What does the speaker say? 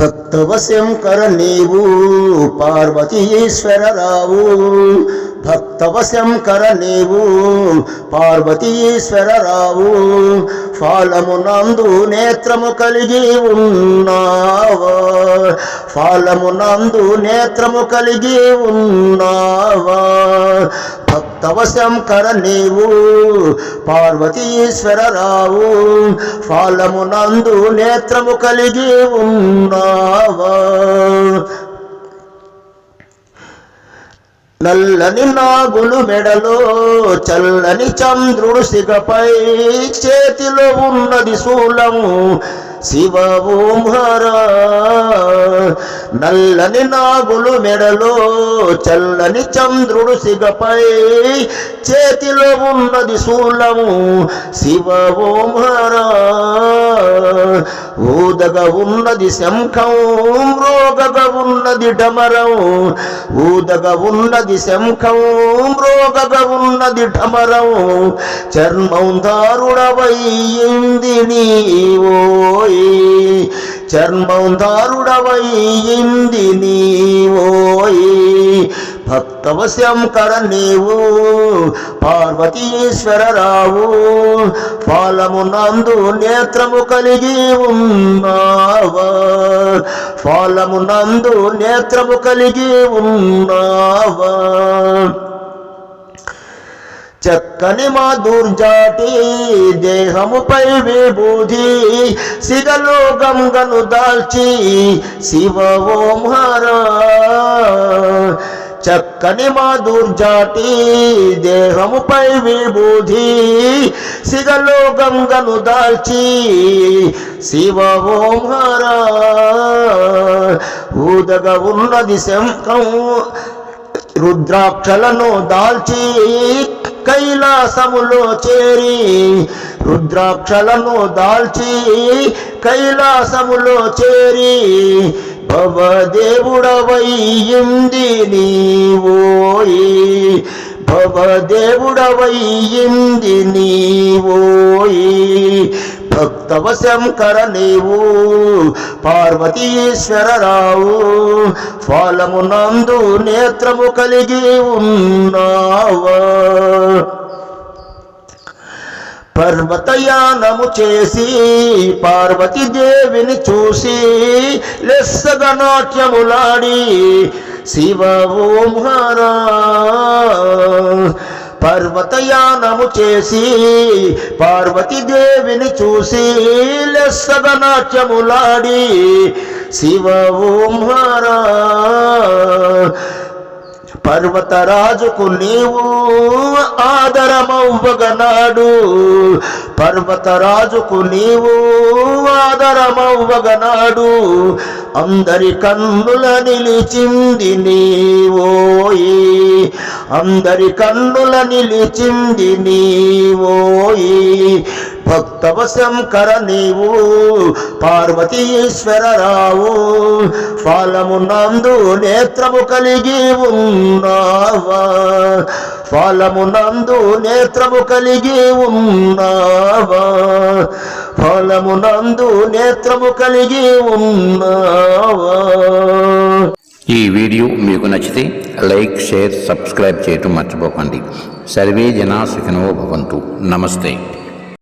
భక్తవశంకర నీవు పార్వతీశ్వరరావు భక్తవశంకర నీవు పార్వతీశ్వరరావు ఫలమునందు నేత్రము కలిగి ఉన్నావా ఫలమునందు నేత్రము కలిగి ఉన్నావా. భక్తవశంకర నీవు. పార్వతీశ్వరరావు ఫలమునందు నేత్రము కలిగి ఉన్నావా? నల్లని నాగులు మెడలో చల్లని చంద్రుడు సిగపై చేతిలో ఉన్నది శూలము. శివ ఓం హర నల్లని నాగులు మెడలో చల్లని చంద్రుడు సిగపై. చేతిలో ఉన్నది శూలము శివ ఓం హర ఊదగ ఉన్నది శంఖం రోగగా ఉన్నది డమరం. ఊదగ ఉన్నది శంఖం రోగగా ఉన్నది ఢమరం చర్మం దారుడవయ్యింది నీవోయి చర్మం దారుడవయ్యింది నీవోయి. భక్తవశంకర నీవు పార్వతీశ్వరరావు ఫలమునందు నేత్రము కలిగి ఉన్నావా? ఫలమునందు నేత్రము కలిగి ఉన్నావా? చక్కని మా దుర్జాటి దేహముపై విభూతి సిగలో గంగను దాల్చి శివ ఓం చక్కని మా దుర్జాటి దేహముపై విభూతి సిగలో గంగను దాల్చి శివ ఓం హర. ఊదగ ఉన్నది శంఖం రుద్రాక్షలను దాల్చి కైలాసములో చేరి రుద్రాక్షలను దాల్చి కైలాసములో చేరి భవదేవుడవయ్యింది నీవోయి. భవదేవుడవయ్యింది నీవోయి. భక్తవశంకర నీవు పార్వతీశ్వరరావు ఫలమునందు నేత్రము కలిగి ఉన్నావా? పర్వతయానము చేసి పార్వతీదేవిని చూసి లెస్సగా నాట్యములాడి శివ ఓం పర్వతయానము చేసి పార్వతీదేవిని చూసి లెస్సగనాట్యములాడి శివ ఓం పర్వతరాజుకు నీవు ఆదరమవ్వగనాడు. పర్వతరాజుకు నీవు ఆదరమవ్వగనాడు. అందరి కన్నుల నిలిచింది నీవోయి. అందరి కన్నుల నిలిచింది నీవోయి. భక్తవశంకర నీవు పార్వతీశ్వరరావు ఫలమునందు నేత్రము కలిగి ఉన్నావా? ఫలమునందు నేత్రము కలిగి ఉన్నావా? ఫలమునందు నేత్రము కలిగి ఉన్నావా ఈ వీడియో మీకు నచ్చితే లైక్ షేర్ సబ్స్క్రైబ్ చేయటం మర్చిపోకండి. సర్వే జనా సుఖినో భవంతు. నమస్తే.